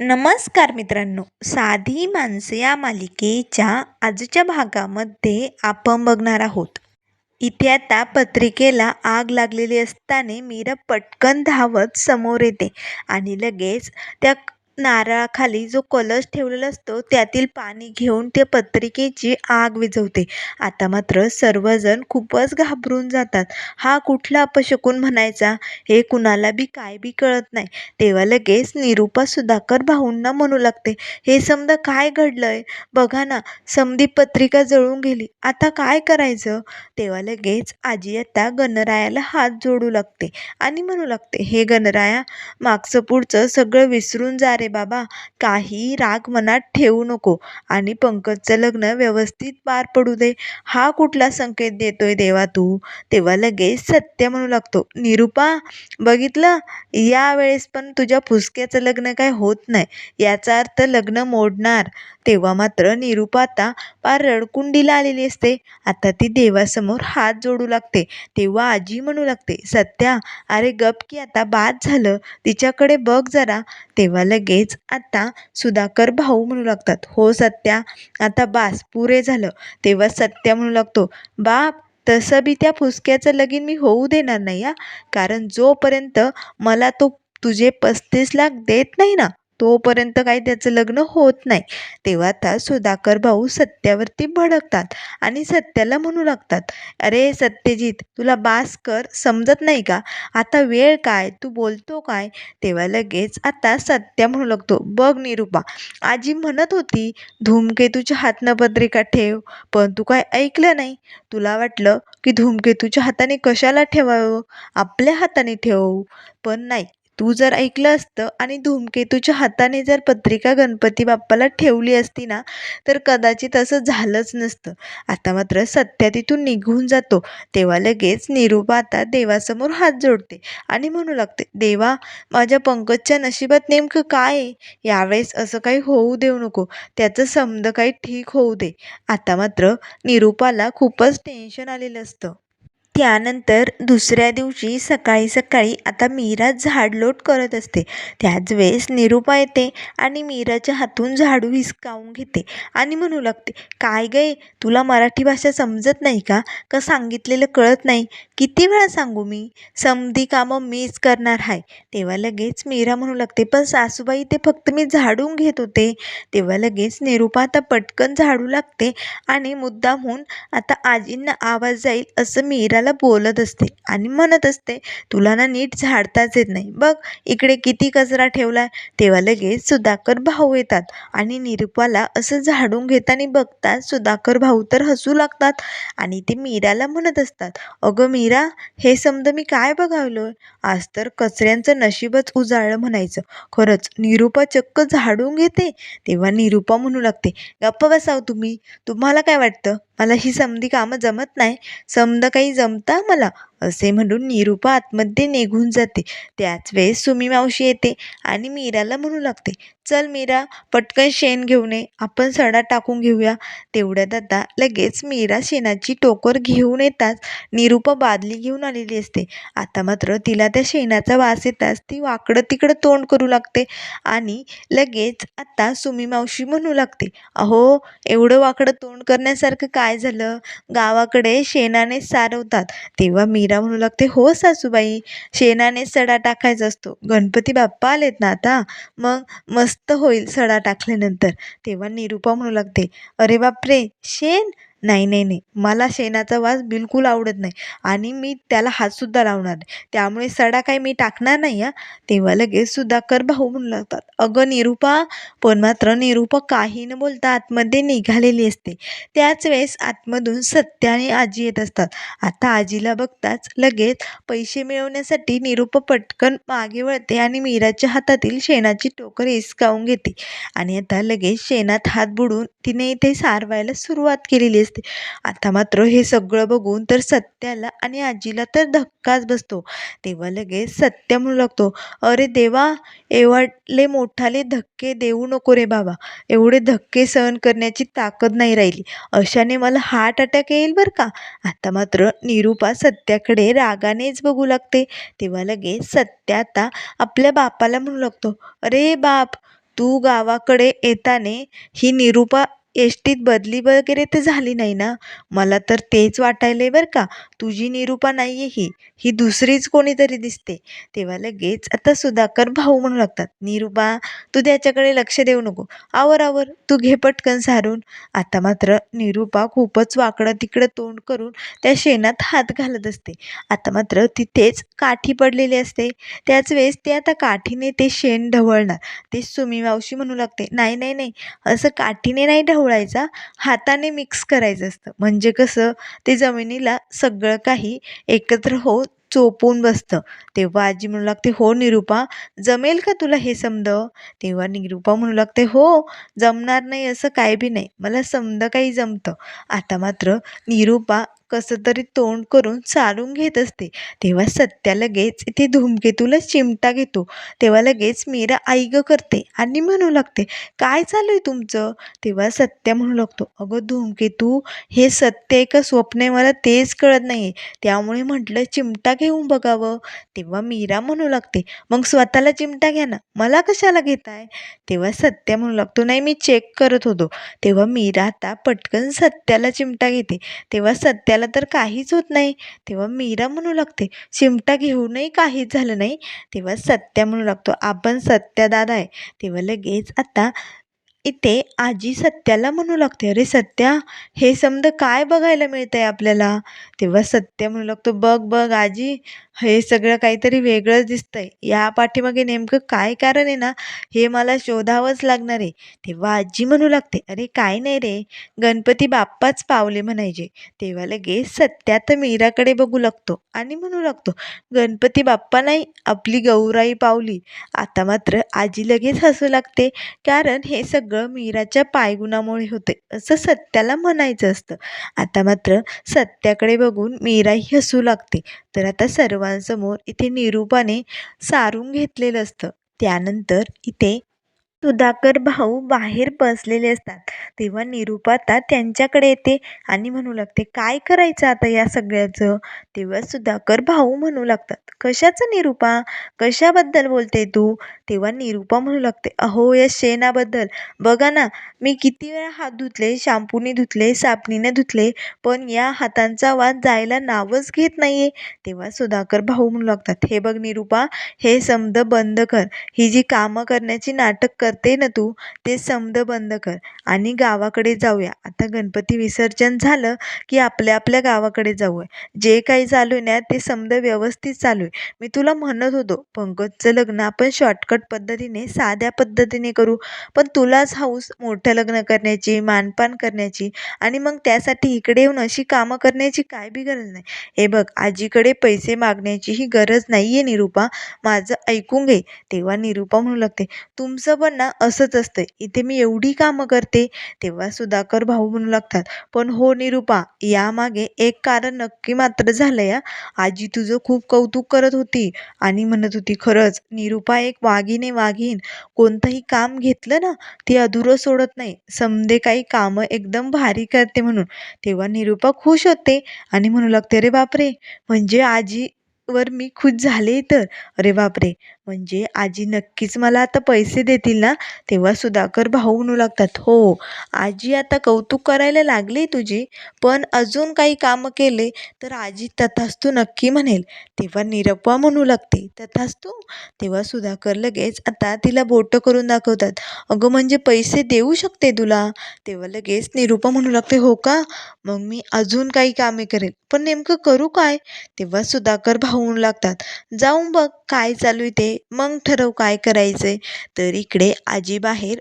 नमस्कार मित्रांनो. साधी माणसं या मालिकेच्या आजच्या भागामध्ये आपण बघणार आहोत. इथे आता पत्रिकेला आग लागलेली असताना मीरा पटकन धावत समोर येते आणि लगेच त्या नारळाखाली जो कलश ठेवलेला असतो त्यातील पाणी घेऊन त्या पत्रिकेची आग विझवते. आता मात्र सर्वजण खूपच घाबरून जातात. हा कुठला अपशकून म्हणायचा? हे कुणाला बी काय बी कळत नाही. तेव्हा लगेच निरुपा सुधाकर भाऊंना म्हणू लागते हे समजा काय घडलंय? बघा ना समधी पत्रिका जळून गेली. आता काय करायचं? तेव्हा लगेच आजी आता गणरायाला हात जोडू लागते आणि म्हणू लागते हे गणराया मागचं पुढचं सगळं विसरून जा रे. बाबा काही राग मनात ठेवू नको आणि पंकजचं लग्न व्यवस्थित पार पडू दे. हा कुठला संकेत देतोय देवा तू? तेव्हा लगेच सत्य म्हणू लागतो. निरुपा बघितलं? यावेळेस पण तुझ्या फुसक्याचं लग्न काय होत नाही. याचा अर्थ लग्न मोडणार. तेव्हा मात्र निरुपा आता पार रडकुंडीला आलेली असते. आता ती देवासमोर हात जोडू लागते. तेव्हा आजी म्हणू लागते सत्या अरे गप की आता बाद झालं. तिच्याकडे बघ जरा. तेव्हा लगेच आता सुधाकर भाऊ म्हणू लागतात. हो सत्या आता बास पुरे झालं. तेव्हा सत्या म्हणू लागतो बाप तसं बी त्या फुसक्याचं लगीन मी होऊ देणार नाही या कारण जोपर्यंत मला तो तुझे पस्तीस लाख देत नाही ना तोपर्यंत काही त्याचं लग्न होत नाही. तेव्हा आता सुधाकर भाऊ सत्यावरती भडकतात आणि सत्याला म्हणू लागतात अरे सत्यजित तुला बास कर समजत नाही का? आता वेळ काय? तू बोलतो काय? तेव्हा लगेच आता सत्या म्हणू लागतो बघ निरुपा आजी म्हणत होती धूमकेतूच्या हातनं पत्रिका ठेव पण तू काय ऐकलं नाही. तुला वाटलं की धूमकेतूच्या हाताने कशाला ठेवावं? आपल्या हाताने ठेवू. पण नाही तू जर ऐकलं असतं आणि धूमकेतूच्या हाताने जर पत्रिका गणपती बाप्पाला ठेवली असती ना तर कदाचित असं झालंच नसतं. आता मात्र सत्या तिथून निघून जातो. तेव्हा लगेच निरुपा आता देवासमोर हात जोडते आणि म्हणू लागते देवा माझ्या पंकजच्या नशिबात नेमकं काय आहे? यावेळेस असं काही होऊ देऊ नको. त्याचं समद काही ठीक होऊ दे. आता मात्र निरुपाला खूपच टेन्शन आलेलं असतं. त्यानंतर दुसऱ्या दिवशी सकाळी सकाळी आता मीरा झाडलोट करत असते. त्याच वेळेस निरुपा येते आणि मीराच्या हातून झाडू हिसकावून घेते आणि म्हणू लागते काय गे तुला मराठी भाषा समजत नाही का? का सांगितलेलं कळत नाही? किती वेळा सांगू मी? समधी कामं मीच करणार आहे तेव्हा लगेच मीरा म्हणू लागते पण सासूबाई ते फक्त मी झाडून घेत होते. तेव्हा लगेच निरुपा आता पटकन झाडू लागते आणि मुद्दामहून आता आजींना आवाज जाईल असं मीरा बोलत असते आणि म्हणत असते तुला ना नीट झाडताच येत नाही. बघ इकडे किती कचरा ठेवलाय. तेव्हा लगेच सुधाकर भाऊ येतात आणि निरुपाला असं झाडून घेताना बघतात सुधाकर भाऊ तर हसू लागतात आणि ते मीराला म्हणत असतात अगं मीरा हे समज मी काय बघावलो आज तर कचऱ्यांचं नशीबच उजाळलं म्हणायचं. खरंच निरुपा चक्क झाडून घेते. तेव्हा निरुपा म्हणू लागते गप्प बसाव तुम्ही. तुम्हाला काय वाटतं? मला ही समधी कामं जमत नाही. समद काही जम जमता मला असे म्हणून निरुपा आतमध्ये निघून जाते. त्याच वेळेस सुमी मावशी येते आणि मीराला म्हणू लागते चल मीरा पटकन शेण घेऊन ये आपण सडा टाकून घेऊया. तेवढ्यात आता लगेच मीरा शेणाची टोकर घेऊन येताच निरुपा बादली घेऊन आलेली असते. आता मात्र तिला त्या शेणाचा वास येताच ती वाकडं तिकडं तोंड करू लागते आणि लगेच आता सुमी मावशी म्हणू लागते अहो एवढं वाकडं तोंड करण्यासारखं काय झालं? गावाकडे शेणाने सारवतात. तेव्हा मी मीरा म्हणू लागते हो सासूबाई शेणाने सडा टाकायचा असतो. गणपती बाप्पा आलेत ना आता मग मस्त होईल सडा टाकल्यानंतर. तेव्हा निरुपा म्हणू लागते अरे बापरे शेण? नाही नाही नाही. मला शेणाचा वास बिलकुल आवडत नाही. आणि मी त्याला हातसुद्धा लावणार नाही. त्यामुळे सडा काही मी टाकणार नाही हा. तेव्हा लगेच सुधाकर भाऊ म्हणू लागतात अगं निरुपा पण मात्र निरूपा काही न बोलता आतमध्ये निघालेली असते. त्याच वेळेस आतमधून सत्य आणि आजी येत असतात. आता आजीला बघताच लगेच पैसे मिळवण्यासाठी निरूपा पटकन मागे वळते आणि मीराच्या हातातील शेणाची टोकर हिसकावून घेते. आणि आता लगेच शेणात हात बुडून तिने इथे सारवायला सुरुवात केलेली असते. आता मात्र हे सगळं बघून तर सत्याला आणि आजीला तर धक्काच बसतो. तेव्हा लगेच सत्य म्हणू लागतो अरे देवा एवढले मोठाले धक्के देऊ नको रे बाबा. एवढे धक्के सहन करण्याची ताकद नाही राहिली. अशाने मला हार्ट अटॅक येईल बरं का? आता मात्र निरूपा सत्याकडे रागानेच बघू लागते. तेव्हा लगेच सत्य आता आपल्या बापाला म्हणू लागतो अरे बाप तू गावाकडे येताना ही निरूपा एस टीत बदली वगैरे तर झाली नाही ना? मला तर तेच वाटायलंय बरं का. तुझी निरूपा नाही आहे ही. ही दुसरीच कोणीतरी दिसते. तेव्हा लगेच आता सुधाकर भाऊ म्हणू लागतात. निरूपा तू त्याच्याकडे लक्ष देऊ नको. आवर आवर. तू घे पटकन सारून. आता मात्र निरूपा खूपच वाकडं तिकडं तोंड करून त्या शेणात हात घालत असते. आता मात्र तिथेच काठी पडलेली असते. त्याच वेळेस ते आता काठीने ते शेण ढवळणार. ते सुमी मावशी म्हणू लागते. नाही नाही नाही. असं काठीने नाही ढवळायचा हाताने मिक्स करायचं असतं. म्हणजे कसं ते जमिनीला सगळं काही एकत्र होऊन चोपून बसतं. तेव्हा आजी म्हणू लागते हो निरूपा जमेल का तुला हे समद? तेव्हा निरूपा म्हणू लागते हो जमणार नाही असं काय बी नाही. मला समद काही जमतं. आता मात्र निरूपा कसं तरी तोंड करून चालून घेत असते. तेव्हा सत्या लगेच इथे धूमकेतूला चिमटा घेतो. तेव्हा लगेच मीरा आई करते आणि म्हणू लागते काय चालू आहे तुमचं? तेव्हा सत्या म्हणू लागतो अगं धूमकेतू हे सत्य आहे का स्वप्न आहे मला तेच कळत नाही आहे त्यामुळे म्हटलं चिमटा घेऊन बघावं. तेव्हा मीरा म्हणू लागते मग स्वतःला चिमटा घ्या ना. मला कशाला घेताय? तेव्हा सत्या म्हणू लागतो नाही मी चेक करत होतो. तेव्हा मीरा आता पटकन सत्याला चिमटा घेते. तेव्हा सत्याला तर काहीच होत नाही. तेव्हा मीरा म्हणू लागते चिमटा घेऊनही काहीच झालं नाही. तेव्हा सत्या म्हणू लागतो आपण सत्या दादा आहे. तेव्हा लगेच आता इथे आजी सत्याला म्हणू लागते अरे सत्या हे समज काय बघायला मिळतं आहे आपल्याला? तेव्हा सत्या म्हणू लागतो बघ बघ आजी हे सगळं काहीतरी वेगळंच दिसतंय. या पाठीमागे नेमकं काय कारण आहे ना हे मला शोधावंच लागणार आहे. तेव्हा आजी म्हणू लागते अरे काय नाही रे. गणपती बाप्पाच पावले म्हणायचे. तेव्हा लगेच सत्या तर मीराकडे बघू लागतो आणि म्हणू लागतो गणपती बाप्पा नाही आपली गौराई पावली. आता मात्र आजी लगेच हसू लागते कारण हे सगळं मीराच्या पायगुणामुळे होते असं सत्याला म्हणायचं असतं. आता मात्र सत्याकडे बघून मीराही हसू लागते. तर आता सर्वांसमोर इथे निरूपाने सारून घेतलेलं असतं. त्यानंतर इथे सुधाकर भाऊ बाहेर बसलेले असतात. तेव्हा निरुपाता आता त्यांच्याकडे येते आणि म्हणू लागते काय करायचं आता या सगळ्याचं? तेव्हा सुधाकर भाऊ म्हणू लागतात कशाचं निरूपा? कशाबद्दल बोलते तू? तेव्हा निरूपा म्हणू लागते अहो या शेणाबद्दल. बघा ना मी किती वेळा हात धुतले शॅम्पूने धुतले साबणीने धुतले पण या हातांचा वाद जायला नावच घेत नाही आहे तेव्हा सुधाकर भाऊ म्हणू लागतात हे बघ निरूपा हे समद बंद कर. ही जी कामं करण्याची नाटक कर करते ना तू? ते समद बंद कर. आणि गावाकडे जाऊया. आता गणपती विसर्जन झालं की आपल्या आपल्या गावाकडे जाऊया. जे काही चालू आहे ना ते समद व्यवस्थित चालू आहे. मी तुला म्हणत होतो पंकजचं लग्न आपण शॉर्टकट पद्धतीने साध्या पद्धतीने करू. पण तुलाच हौस मोठं लग्न करण्याची मानपान करण्याची आणि मग त्यासाठी इकडे येऊन अशी कामं करण्याची काय बी गरज नाही. हे बघ आजीकडे पैसे मागण्याचीही गरज नाही आहे निरूपा. माझं ऐकून घे. तेव्हा निरूपा म्हणू लागते तुमचं पण ना असंच असतं. इथे मी एवढी कामं करते तेव्हा सुधाकर भाऊ म्हणू लागतात पण हो निरूपा यामागे एक कारण नक्की मात्र झालं या आजी तुझं खूप कौतुक करत होती आणि म्हणत होती खरंच निरूपा एक वाघीने वाघीण. कोणतंही काम घेतलं ना ती अधुरं सोडत नाही. समदे काही कामं एकदम भारी करते म्हणून. तेव्हा निरूपा खुश होते आणि म्हणू लागते अरे बापरे! म्हणजे आजीवर मी खुश झाले तर? अरे बापरे! म्हणजे आजी नक्कीच मला आता पैसे देतील ना तेव्हा सुधाकर भाऊ म्हणू लागतात हो आजी आता कौतुक करायला लागली तुझी पण अजून काही कामं केले तर आजी तथास्तू नक्की म्हणेल. तेव्हा निरप्पा म्हणू लागते तथास्तू? तेव्हा सुधाकर लगेच आता तिला बोटं करून दाखवतात अगं म्हणजे पैसे देऊ शकते तुला? तेव्हा लगेच निरूपा म्हणू लागते हो का? मग मी अजून काही कामे करेल पण नेमकं करू काय? तेव्हा सुधाकर भाऊ म्हणू लागतात जाऊन बघ काय चालू आहे ते? मग ठरव काय करायचंय. तर इकडे आजी बाहेर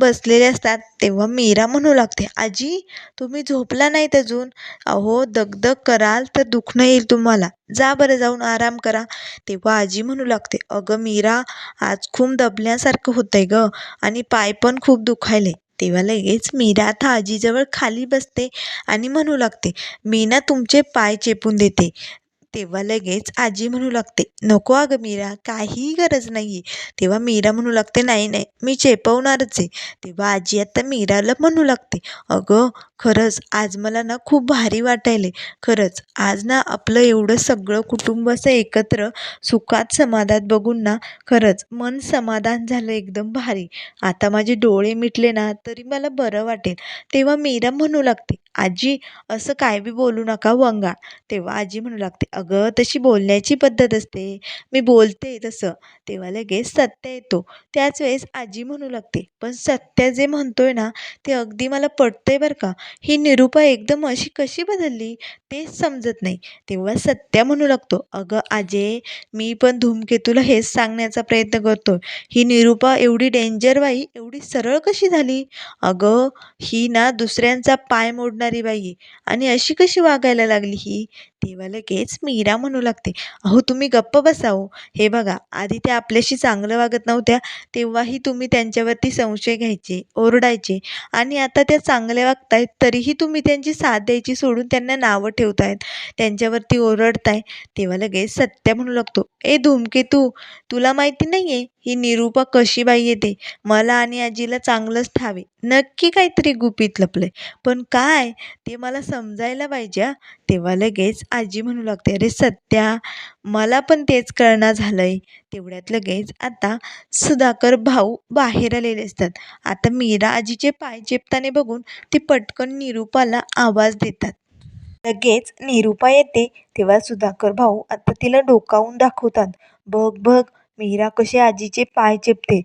बसलेले असतात. तेव्हा मीरा म्हणू लागते आजी तुम्ही झोपला नाहीत अजून? अहो दगदग कराल तर दुखणं येईल तुम्हाला. जा बरं जाऊन आराम करा. तेव्हा आजी म्हणू लागते अगं मीरा आज खूप दबल्यासारखं होतंय गं आणि पाय पण खूप दुखायले. तेव्हा लगेच मीरा आता आजीजवळ खाली बसते आणि म्हणू लागते मी ना तुमचे पाय चेपून देते. तेव्हा लगेच आजी म्हणू लागते नको अगं मीरा काही गरज नाही आहे तेव्हा मीरा म्हणू लागते नाही नाही मी चेपवणारच आहे. तेव्हा आजी आता मीराला म्हणू लागते अगं खरंच आज मला ना खूप भारी वाटायले खरंच आज ना आपलं एवढं सगळं कुटुंब असं एकत्र सुखात समाधात बघून ना खरंच मन समाधान झालं एकदम भारी. आता माझे डोळे मिटले ना तरी मला बरं वाटेल. तेव्हा मीरा म्हणू लागते आजी असं काय बी बोलू नका वंगा. तेव्हा आजी म्हणू लागते अगं तशी बोलण्याची पद्धत असते. मी बोलते तसं. तेव्हा लगेच सत्य येतो. त्याच वेळेस आजी म्हणू लागते पण सत्य जे म्हणतोय ना ते अगदी मला पटतंय बरं का. ही निरूपा एकदम अशी कशी बदलली? तेच समजत नाही. तेव्हा सत्या म्हणू लागतो अगं आजे मी पण धूमकेतूला हेच सांगण्याचा प्रयत्न करतो. ही निरूपा एवढी डेंजर बाई एवढी सरळ कशी झाली? अगं ही ना दुसऱ्यांचा पाय मोडणारी बाई आहे. आणि अशी कशी वागायला लागली ही? तेव्हा लगेच मीरा म्हणू लागते अहो तुम्ही गप्प बसाओ हो. हे बघा आधी त्या आपल्याशी चांगलं वागत नव्हत्या तेव्हाही तुम्ही त्यांच्यावरती संशय घ्यायचे ओरडायचे. आणि आता त्या चांगल्या वागतायत तरीही तुम्ही त्यांची साथ द्यायची सोडून त्यांना नावं ठेवतायत. त्यांच्यावरती ओरडताय. तेव्हा लगेच सत्या म्हणू लागतो ए धूमकेतू तुला माहिती नाही आहे ही निरूपा कशी बाई येते? मला आणि आजीला चांगलंच ठावे. नक्की काहीतरी गुपित लपलंय. पण काय? ते मला समजायला पाहिजे तेव्हा लगेच आजी म्हणू लागते अरे सत्या मला पण तेच कळना झालंय. तेवढ्यात लगेच आता सुधाकर भाऊ बाहेर आलेले असतात. आता मीरा आजीचे पाय चेपताने बघून ते पटकन निरूपाला आवाज देतात. लगेच निरूपा येते. तेव्हा सुधाकर भाऊ आता तिला डोकावून दाखवतात. बघ बघ मीरा कशी आजीचे पाय चेपते.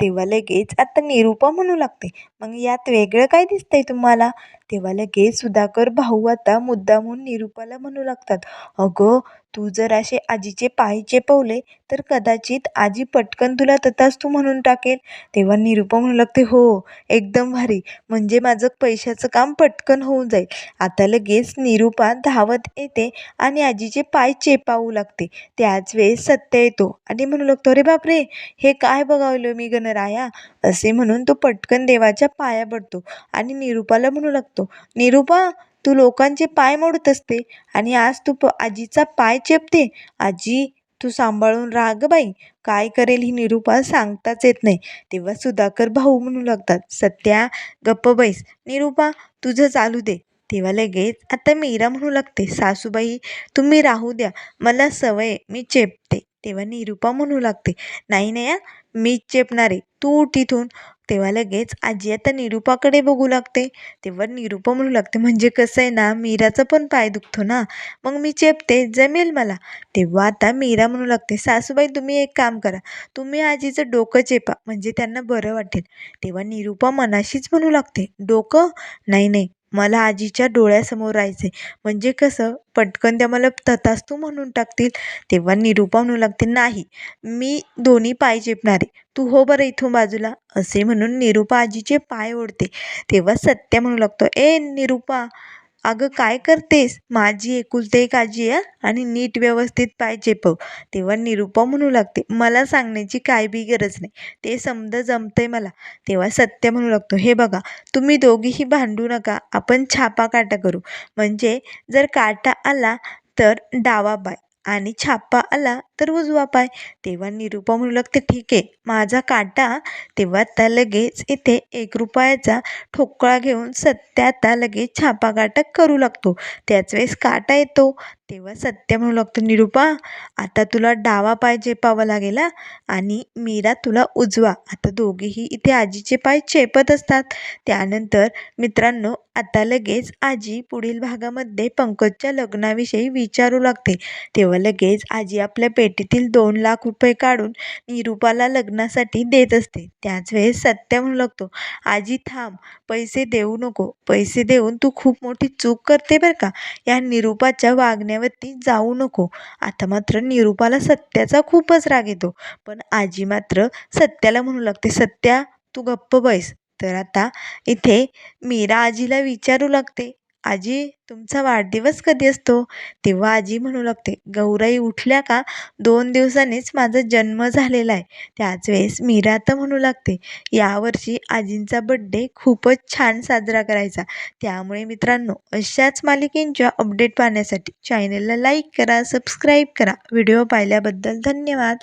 तेव्हा लगेच आता निरूपा म्हणू लागते. मग यात वेगळं काय दिसतंय तुम्हाला? तेव्हा लगेच सुधाकर भाऊ आता मुद्दामून निरूपाला म्हणू लागतात. अगं तू जर असे आजीचे पाय चेपवले तर कदाचित आजी पटकन तुला तथाच तू म्हणून टाकेल. तेव्हा निरूपा म्हणू लागते हो एकदम भारी. म्हणजे माझं पैशाचं काम पटकन होऊन जाईल. आता लगेच निरूपा धावत येते आणि आजीचे पाय चेपावू लागते. त्याच वेळेस सत्य येतो आणि म्हणू लागतो अरे बापरे हे काय बघावलं मी गणराया? असे म्हणून तो पटकन देवाच्या पाया पडतो आणि निरूपाला म्हणू लागतो निरूपा तू लोकांचे पाय मोडत असते आणि आज तू प आजीचा पाय चेपते. आजी तू सांभाळून राग बाई. काय करेल ही निरूपा सांगताच येत नाही. तेव्हा सुधाकर भाऊ म्हणू लागतात सत्या गप्प बैस. निरूपा तुझं चालू दे. तेव्हा लगेच आता मीरा म्हणू लागते सासूबाई तुम्ही राहू द्या. मला सवय मी चेपते. तेव्हा निरूपा म्हणू लागते नाही नाही हा, मीच चेपणार. आहे तू उठ इथून. तेव्हा लगेच आजी आता निरूपाकडे बघू लागते. तेव्हा निरूपा म्हणू लागते म्हणजे कसं आहे ना मीराचा पण पाय दुखतो ना मग मी चेपते जमेल मला. तेव्हा आता मीरा म्हणू लागते सासूबाई तुम्ही एक काम करा तुम्ही आजीचं डोकं चेपा म्हणजे त्यांना बरं वाटेल. तेव्हा निरूपा मनाशीच म्हणू लागते डोकं? नाही नाही मला आजीच्या डोळ्यासमोर राहायचे म्हणजे कसं पटकन त्या मला तथास्तू म्हणून टाकतील तेव्हा निरूपा म्हणू लागते नाही मी दोन्ही पाय चेपणार. आहे तू हो बरं इथून बाजूला असे म्हणून निरूपा आजीचे पाय ओढते. तेव्हा सत्य म्हणू लागतो ए निरूपा अगं काय करतेस? माझी एकुलते एक आजी आहे आणि नीट व्यवस्थित पाय चेपव तेव्हा निरूपा म्हणू लागते मला सांगण्याची काय बी गरज नाही. ते समद जमतंय मला. तेव्हा सत्य म्हणू लागतो हे बघा तुम्ही दोघीही भांडू नका. आपण छापा काटा करू. म्हणजे जर काटा आला तर डावा पाय आणि छापा आला तर उजवा पाय. तेव्हा निरुपा म्हणू लागते ठीक आहे माझा काटा तेव्हा त्या लगेच इथे एक रुपयाचा ठोकळा घेऊन सत्या आता लगेच छापा काटा करू लागतो. त्याच वेळेस काटा येतो. तेव्हा सत्य म्हणू लागतो. निरूपा आता तुला डावा पाय चेपावा लागेल हा? आणि मीरा तुला उजवा. आता दोघेही इथे आजीचे पाय चेपत असतात. त्यानंतर मित्रांनो आता लगेच आजी पुढील भागामध्ये पंकजच्या लग्नाविषयी विचारू लागते. तेव्हा लगेच आजी आपल्या पेटीतील दोन लाख रुपये काढून निरूपाला लग्नासाठी देत असते. त्याच वेळेस सत्य म्हणू लागतो आजी थांब पैसे देऊ नको. पैसे देऊन तू खूप मोठी चूक करते बरं का या निरूपाच्या वागण्यावरती जाऊ नको. आता मात्र निरूपाला सत्याचा खूपच राग येतो. पण आजी मात्र सत्याला म्हणू लागते सत्या तू गप्प बैस. तर आता इथे मीरा आजीला विचारू लागते. आजी तुमचा वाढदिवस कधी असतो? तेव्हा आजी म्हणू लागते गौराई उठल्या का? दोन दिवसांनीच माझा जन्म झालेला आहे. त्याच वेळेस मीरा तर म्हणू लागते यावर्षी आजींचा बड्डे खूपच छान साजरा करायचा. त्यामुळे मित्रांनो अशाच मालिकेंच्या अपडेट पाहण्यासाठी चॅनलला लाईक करा सबस्क्राईब करा. व्हिडिओ पाहिल्याबद्दल धन्यवाद.